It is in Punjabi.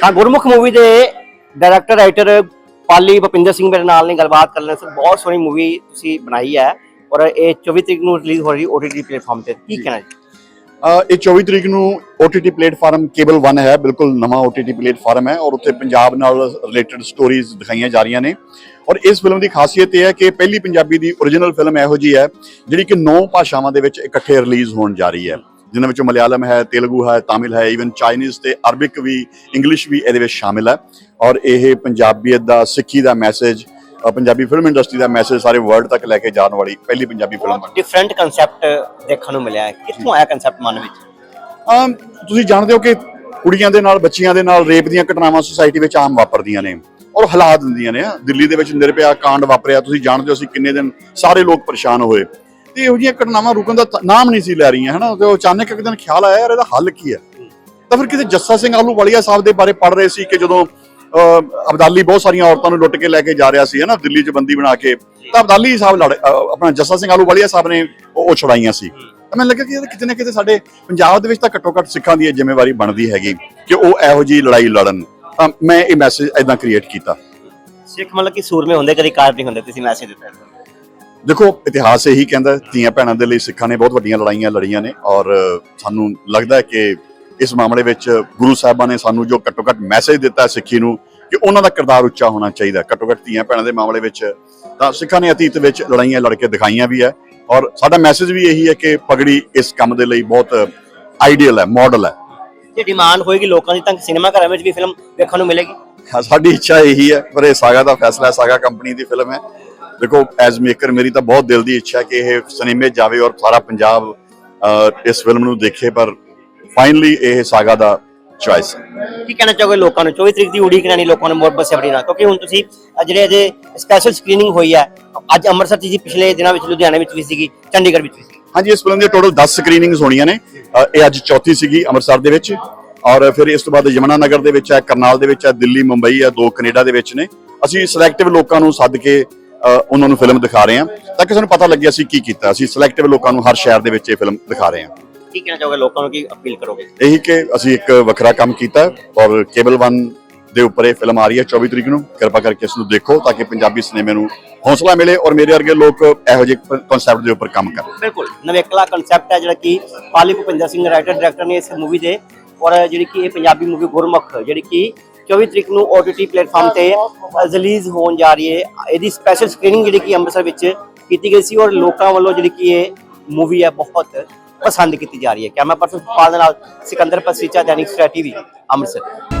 ਤਾਂ ਗੁਰਮੁਖ ਮੂਵੀ ਦੇ ਡਾਇਰੈਕਟਰ ਰਾਈਟਰ ਪਾਲੀ ਭਪਿੰਦਰ ਸਿੰਘ ਮੇਰੇ ਨਾਲ ਨੇ ਗੱਲਬਾਤ ਕਰ ਲੈਣ ਸਰ ਬਹੁਤ ਸੋਹਣੀ ਮੂਵੀ ਤੁਸੀਂ ਬਣਾਈ ਹੈ ਔਰ ਇਹ 24 ਤਰੀਕ ਨੂੰ ਰਿਲੀਜ਼ ਹੋ ਰਹੀ OTT ਪਲੇਟਫਾਰਮ ਤੇ। ਕੀ ਕਹਿਣਾ ਜੀ? ਇਹ 24 ਤਰੀਕ ਨੂੰ OTT ਪਲੇਟਫਾਰਮ ਕੇਬਲ 1 ਹੈ ਬਿਲਕੁਲ ਨਵਾਂ OTT ਪਲੇਟਫਾਰਮ ਹੈ ਔਰ ਉੱਥੇ ਪੰਜਾਬ ਨਾਲ ਰਿਲੇਟਡ ਸਟੋਰੀਜ਼ ਦਿਖਾਈਆਂ ਜਾ ਰਹੀਆਂ ਨੇ। ਔਰ ਇਸ ਫਿਲਮ ਦੀ ਖਾਸੀਅਤ ਇਹ ਹੈ ਕਿ ਪਹਿਲੀ ਪੰਜਾਬੀ ਦੀ origignal ਫਿਲਮ ਇਹੋ ਜੀ ਹੈ ਜਿਹੜੀ ਕਿ ਨੌ ਭਾਸ਼ਾਵਾਂ ਦੇ ਵਿੱਚ ਇਕੱਠੇ ਰਿਲੀਜ਼ ਹੋਣ ਜਾ ਰਹੀ ਹੈ। ਜਿਨ੍ਹਾਂ ਵਿੱਚੋਂ ਮਲਿਆਲਮ ਹੈ ਤੇਲਗੂ ਹੈ ਤਾਮਿਲ ਹੈ ਇਵਨ ਚਾਈਨੀਜ਼ ਤੇ ਅਰਬਿਕ ਵੀ ਇੰਗਲਿਸ਼ ਵੀ ਇਹਦੇ ਵਿੱਚ ਸ਼ਾਮਿਲ ਹੈ। ਔਰ ਇਹ ਪੰਜਾਬੀਅਤ ਦਾ ਸਿੱਖੀ ਦਾ ਮੈਸੇਜ ਪੰਜਾਬੀ ਫਿਲਮ ਇੰਡਸਟਰੀ ਦਾ ਮੈਸੇਜ ਸਾਰੇ ਵਰਲਡ ਤੱਕ ਲੈ ਕੇ ਜਾਣ ਵਾਲੀ ਪਹਿਲੀ ਪੰਜਾਬੀ ਫਿਲਮ ਡਿਫਰੈਂਟ ਕਨਸੈਪਟ ਦੇਖਣ ਨੂੰ ਮਿਲਿਆ ਹੈ। ਕਿੱਥੋਂ ਆਇਆ ਕਨਸੈਪਟ ਮਨ ਵਿੱਚ? ਆਮ ਤੁਸੀਂ ਜਾਣਦੇ ਹੋ ਕਿ ਕੁੜੀਆਂ ਦੇ ਨਾਲ ਬੱਚੀਆਂ ਦੇ ਨਾਲ ਰੇਪ ਦੀਆਂ ਘਟਨਾਵਾਂ ਸੁਸਾਇਟੀ ਵਿੱਚ ਆਮ ਵਾਪਰਦੀਆਂ ਨੇ ਔਰ ਹਾਲਾਤ ਹੁੰਦੀਆਂ ਨੇ। ਦਿੱਲੀ ਦੇ ਵਿੱਚ ਨਿਰਭਇਆ ਕਾਂਡ ਵਾਪਰਿਆ। ਤੁਸੀਂ ਜਾਣਦੇ ਹੋ ਅਸੀਂ ਕਿੰਨੇ ਦਿਨ ਸਾਰੇ ਲੋਕ ਪਰੇਸ਼ਾਨ ਹੋਏ। ਤੇ ਇਹੋ ਜਿਹੀਆਂ ਘਟਨਾਵਾਂ ਰੁਕਣ ਦਾ ਨਾਮ ਨਹੀਂ ਸੀ ਲੈ ਰਹੀਆਂ, ਹਨਾ? ਤੇ ਉਹ ਅਚਾਨਕ ਇੱਕ ਦਿਨ ਖਿਆਲ ਆਇਆ, ਯਾਰ ਇਹਦਾ ਹੱਲ ਕੀ ਹੈ? ਤਾਂ ਫਿਰ ਕਿਤੇ ਜੱਸਾ ਸਿੰਘ ਆਲੂਵਾਲੀਆ ਸਾਹਿਬ ਦੇ ਬਾਰੇ ਪੜ ਰਹੇ ਸੀ ਕਿ ਜਦੋਂ ਅਬਦਾਲੀ ਬਹੁਤ ਸਾਰੀਆਂ ਔਰਤਾਂ ਨੂੰ ਲੁੱਟ ਕੇ ਲੈ ਕੇ ਜਾ ਰਿਹਾ ਸੀ, ਹਨਾ? ਦਿੱਲੀ 'ਚ ਬੰਦੀ ਬਣਾ ਕੇ। ਤਾਂ ਅਬਦਾਲੀ ਸਾਹਿਬ ਲੜ ਆਪਣਾ ਜੱਸਾ ਸਿੰਘ ਆਲੂਵਾਲੀਆ ਸਾਹਿਬ ਨੇ ਉਹ ਛੁਡਾਈਆਂ ਸੀ। ਮੈਨੂੰ ਲੱਗਾ ਕਿ ਕਿਤੇ ਨਾ ਕਿਤੇ ਸਾਡੇ ਪੰਜਾਬ ਦੇ ਵਿੱਚ ਤਾਂ ਘੱਟੋ ਘੱਟ ਸਿੱਖਾਂ ਦੀ ਇਹ ਜ਼ਿੰਮੇਵਾਰੀ ਬਣਦੀ ਹੈਗੀ ਕਿ ਉਹ ਇਹੋ ਜਿਹੀ ਲੜਾਈ ਲੜਨ। ਤਾਂ ਮੈਂ ਇਹ ਮੈਸੇਜ ਐਦਾਂ ਕ੍ਰੀਏਟ ਕੀਤਾ। ਸਿੱਖ ਮਤਲਬ ਕਿ ਸੂਰਮੇ ਹੁੰਦੇ, ਕਦੀ ਕਾਰ ਨਹੀਂ ਹੁੰਦੇ, ਤੁਸੀਂ ਮੈਸੇਜ ਦਿੱਤਾ। ਦੇਖੋ ਇਤਿਹਾਸ ਇਹੀ ਕਹਿੰਦਾ ਧੀਆਂ ਭੈਣਾਂ ਦੇ ਲਈ ਸਿੱਖਾਂ ਨੇ ਬਹੁਤ ਵੱਡੀਆਂ ਲੜਾਈਆਂ ਲੜੀਆਂ ਨੇ ਔਰ ਸਾਨੂੰ ਲੱਗਦਾ ਹੈ ਕਿ ਇਸ ਮਾਮਲੇ ਵਿੱਚ ਗੁਰੂ ਸਾਹਿਬਾਂ ਨੇ ਸਾਨੂੰ ਜੋ ਘੱਟੋ ਘੱਟ ਮੈਸੇਜ ਦਿੱਤਾ ਸਿੱਖੀ ਨੂੰ ਕਿ ਉਹਨਾਂ ਦਾ ਕਿਰਦਾਰ ਉੱਚਾ ਹੋਣਾ ਚਾਹੀਦਾ। ਘੱਟੋ ਘੱਟ ਧੀਆਂ ਭੈਣਾਂ ਦੇ ਮਾਮਲੇ ਵਿੱਚ ਤਾਂ ਸਿੱਖਾਂ ਨੇ ਅਤੀਤ ਵਿੱਚ ਲੜਾਈਆਂ ਲੜ ਕੇ ਦਿਖਾਈਆਂ ਵੀ ਹੈ ਔਰ ਸਾਡਾ ਮੈਸੇਜ ਵੀ ਇਹੀ ਹੈ ਕਿ ਪਗੜੀ ਇਸ ਕੰਮ ਦੇ ਲਈ ਬਹੁਤ ਆਈਡੀਅਲ ਹੈ ਮਾਡਲ ਹੈ। ਜੇ ਡਿਮਾਂਡ ਹੋਏਗੀ ਲੋਕਾਂ ਦੀ ਤਾਂ ਸਿਨੇਮਾ ਘਰਾਂ ਵਿੱਚ ਵੀ ਫਿਲਮ ਦੇਖਣ ਨੂੰ ਮਿਲੇਗੀ? ਸਾਡੀ ਇੱਛਾ ਇਹੀ ਹੈ ਪਰ ਇਹ ਸਾਗਾ ਦਾ ਫੈਸਲਾ ਸਾਗਾ ਕੰਪਨੀ ਦੀ ਫਿਲਮ ਹੈ। ਦੇਖੋ ਐਜ਼ ਮੇਕਰ ਮੇਰੀ ਤਾਂ ਬਹੁਤ ਦਿਲ ਦੀ ਇੱਛਾ ਕਿ ਇਹ ਸਿਨੇਮੇ ਜਾਵੇ ਔਰ ਸਾਰਾ ਪੰਜਾਬ ਇਸ ਫਿਲਮ ਨੂੰ ਦੇਖੇ ਪਰ ਫਾਈਨਲੀ ਇਹ ਸਾਗਾ ਦਾ ਚੁਆਇਸ ਕੀ ਕਹਿਣਾ ਚਾਹੋਗੇ ਲੋਕਾਂ ਨੂੰ? 24 ਤਰੀਕ ਦੀ ਉਡੀਕ ਰਹਿਣੀ ਲੋਕਾਂ ਨੂੰ ਮੋਰ ਬਸੇਬੜੀ ਨਾਲ ਕਿਉਂਕਿ ਹੁਣ ਤੁਸੀਂ ਜਿਹੜੇ ਅਜੇ ਸਪੈਸ਼ਲ ਸਕਰੀਨਿੰਗ ਹੋਈ ਹੈ ਅੱਜ ਅੰਮ੍ਰਿਤਸਰ ਜੀ ਪਿਛਲੇ ਦਿਨਾਂ ਵਿੱਚ ਲੁਧਿਆਣੇ ਵਿੱਚ ਵੀ ਸੀਗੀ ਚੰਡੀਗੜ੍ਹ ਵਿੱਚ ਵੀ ਸੀ ਹਾਂਜੀ ਇਸ ਫਿਲਮ ਦੀਆਂ ਟੋਟਲ 10 ਸਕਰੀਨਿੰਗਸ ਹੋਣੀਆਂ ਨੇ। ਇਹ ਅੱਜ ਚੌਥੀ ਸੀਗੀ ਅੰਮ੍ਰਿਤਸਰ ਦੇ ਵਿੱਚ ਔਰ ਫਿਰ ਇਸ ਤੋਂ ਬਾਅਦ ਯਮਨਾ ਨਗਰ ਦੇ ਵਿੱਚ ਹੈ ਕਰਨਾਲ ਦੇ ਵਿੱਚ ਹੈ ਦਿੱਲੀ ਮੁੰਬਈ ਹੈ ਦੋ ਕੈਨੇਡਾ ਦੇ ਵਿੱਚ ਨੇ। ਅਸੀਂ ਸਿਲੈਕਟਿਵ ਲੋਕਾਂ ਨੂੰ ਸੱਦ ਕੇ ਉਹਨਾਂ ਨੂੰ ਫਿਲਮ ਦਿਖਾ ਰਹੇ ਹਾਂ। ਤਾਂ ਕਿ ਸਾਨੂੰ ਪਤਾ ਲੱਗੇ ਅਸੀਂ ਕੀ ਕੀਤਾ। ਅਸੀਂ ਸਿਲੈਕਟਿਵ ਲੋਕਾਂ ਨੂੰ ਹਰ ਸ਼ਹਿਰ ਦੇ ਵਿੱਚ ਇਹ ਫਿਲਮ ਦਿਖਾ ਰਹੇ ਹਾਂ। ਕੀ ਕਹਿਣਾ ਚਾਹੋਗੇ ਲੋਕਾਂ ਨੂੰ ਕੀ ਅਪੀਲ ਕਰੋਗੇ? ਇਹੀ ਕਿ ਅਸੀਂ ਇੱਕ ਵੱਖਰਾ ਕੰਮ ਕੀਤਾ ਔਰ ਕੇਬਲ 1 ਦੇ ਉੱਪਰ ਇਹ ਫਿਲਮ ਆ ਰਹੀ ਹੈ 24 ਤਰੀਕ ਨੂੰ। ਕਿਰਪਾ ਕਰਕੇ ਇਸ ਨੂੰ ਦੇਖੋ ਤਾਂ ਕਿ ਪੰਜਾਬੀ ਸਿਨੇਮੇ ਨੂੰ ਹੌਸਲਾ ਮਿਲੇ ਔਰ ਮੇਰੇ ਵਰਗੇ ਲੋਕ ਇਹੋ ਜਿਹੇ ਕਨਸੈਪਟ ਦੇ ਉੱਪਰ ਕੰਮ ਕਰਨ। ਬਿਲਕੁਲ ਨਵੇਕਲਾ ਕਨਸੈਪਟ ਹੈ ਜਿਹੜਾ ਕਿ ਪਾਲੀ ਭੁਪਿੰਦਰ ਸਿੰਘ ਰਾਈਟਰ ਡਾਇਰੈਕਟਰ ਨੇ ਇਸ ਮੂਵੀ ਦੇ ਔਰ ਜਿਹੜੀ ਕਿ ਇਹ ਪੰਜਾਬੀ ਮੂਵੀ ਗੁਰਮੁਖ ਜਿਹੜੀ ਕਿ 24 ਤਰੀਕ ਨੂੰ OTT ਪਲੇਟਫਾਰਮ ਤੇ ਰਿਲੀਜ਼ ਹੋਣ ਜਾ ਰਹੀ ਹੈ ਇਹਦੀ ਸਪੈਸ਼ਲ ਸਕਰੀਨਿੰਗ ਜਿਹੜੀ ਕਿ ਅੰਮ੍ਰਿਤਸਰ ਵਿੱਚ ਕੀਤੀ ਗਈ ਸੀ ਔਰ ਲੋਕਾਂ ਵੱਲੋਂ ਜਿਹੜੀ ਕਿ ਇਹ ਮੂਵੀ ਹੈ ਬਹੁਤ ਪਸੰਦ ਕੀਤੀ ਜਾ ਰਹੀ ਹੈ ਕੈਮਰਾ ਪਰਸਨ ਪਾਲ ਦੇ ਨਾਲ ਸਿਕੰਦਰ ਪਸੀਚਾ ਦੈਨਿਕ ਸਟ੍ਰੈਟੀ ਵੀ ਅੰਮ੍ਰਿਤਸਰ